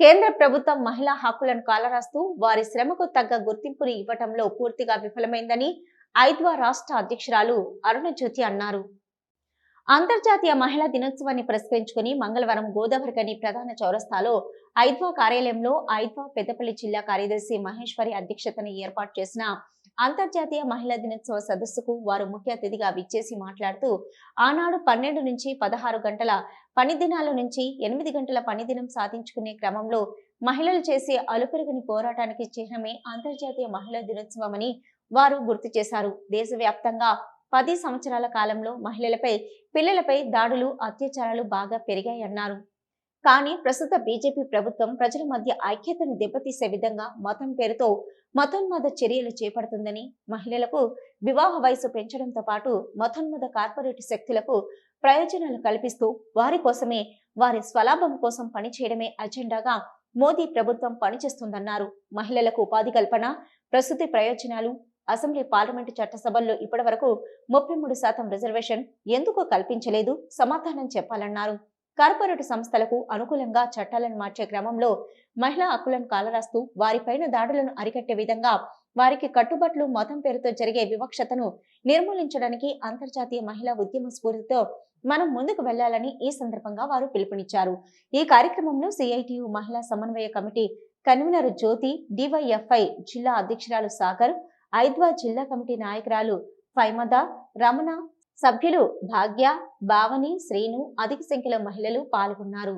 కేంద్ర ప్రభుత్వం మహిళా హక్కులను కాలరాస్తూ వారి శ్రమకు తగ్గ గుర్తింపుని ఇవ్వటంలో పూర్తిగా విఫలమైందని ఐద్వా రాష్ట్ర అధ్యక్షురాలు అరుణజ్యోతి అన్నారు. అంతర్జాతీయ మహిళా దినోత్సవాన్ని పురస్కరించుకుని మంగళవారం గోదావరికని ప్రధాన చౌరస్తాలో ఐద్వా కార్యాలయంలో ఐద్వా పెద్దపల్లి జిల్లా కార్యదర్శి మహేశ్వరి అధ్యక్షతన ఏర్పాటు చేసిన అంతర్జాతీయ మహిళా దినోత్సవ సదస్సుకు వారు ముఖ్య అతిథిగా విచ్చేసి మాట్లాడుతూ ఆనాడు పన్నెండు నుంచి పదహారు గంటల పని దినాల నుంచి ఎనిమిది గంటల పని దినం సాధించుకునే క్రమంలో మహిళలు చేసే అలుపెరుగని పోరాటానికి చిహ్నమే అంతర్జాతీయ మహిళా దినోత్సవమని వారు గుర్తు చేశారు. దేశవ్యాప్తంగా పది సంవత్సరాల కాలంలో మహిళలపై పిల్లలపై దాడులు అత్యాచారాలు బాగా పెరిగాయన్నారు. కానీ ప్రస్తుత బీజేపీ ప్రభుత్వం ప్రజల మధ్య ఐక్యతను దెబ్బతీసే విధంగా మతం పేరుతో మతోన్మద చర్యలు చేపడుతుందని మహిళలకు వివాహ వయసు పెంచడంతో పాటు మతోన్మద కార్పొరేట్ శక్తులకు ప్రయోజనాలు కల్పిస్తూ వారి కోసమే వారి స్వలాభం కోసం పనిచేయడమే అజెండాగా మోదీ ప్రభుత్వం పనిచేస్తుందన్నారు. మహిళలకు ఉపాధి కల్పన ప్రస్తుతి ప్రయోజనాలు అసెంబ్లీ పార్లమెంటు చట్టసభల్లో ఇప్పటి వరకు ముప్పై మూడు శాతం రిజర్వేషన్ ఎందుకు కల్పించలేదు? సమాధానం చెప్పాలన్నారు. కార్పొరేట్ సంస్థలకు అనుకూలంగా చట్టాలను మార్చే క్రమంలో మహిళా హక్కులను కాలరాస్తూ వారిపైన దాడులను అరికట్టే విధంగా వారికి కట్టుబట్లు మతం పేరుతో జరిగే వివక్షతను నిర్మూలించడానికి అంతర్జాతీయ మహిళా ఉద్యమ స్ఫూర్తితో మనం ముందుకు వెళ్ళాలని ఈ సందర్భంగా వారు పిలుపునిచ్చారు. ఈ కార్యక్రమంలో సిఐటియు మహిళా సమన్వయ కమిటీ కన్వీనర్ జ్యోతి డివైఎఫ్ఐ జిల్లా అధ్యక్షురాలు సాగర్ ఐద్వా జిల్లా కమిటీ నాయకురాలు ఫైమద రమణ సభ్యులు భాగ్య భావని శ్రీను అధిక సంఖ్యలో మహిళలు పాల్గొన్నారు.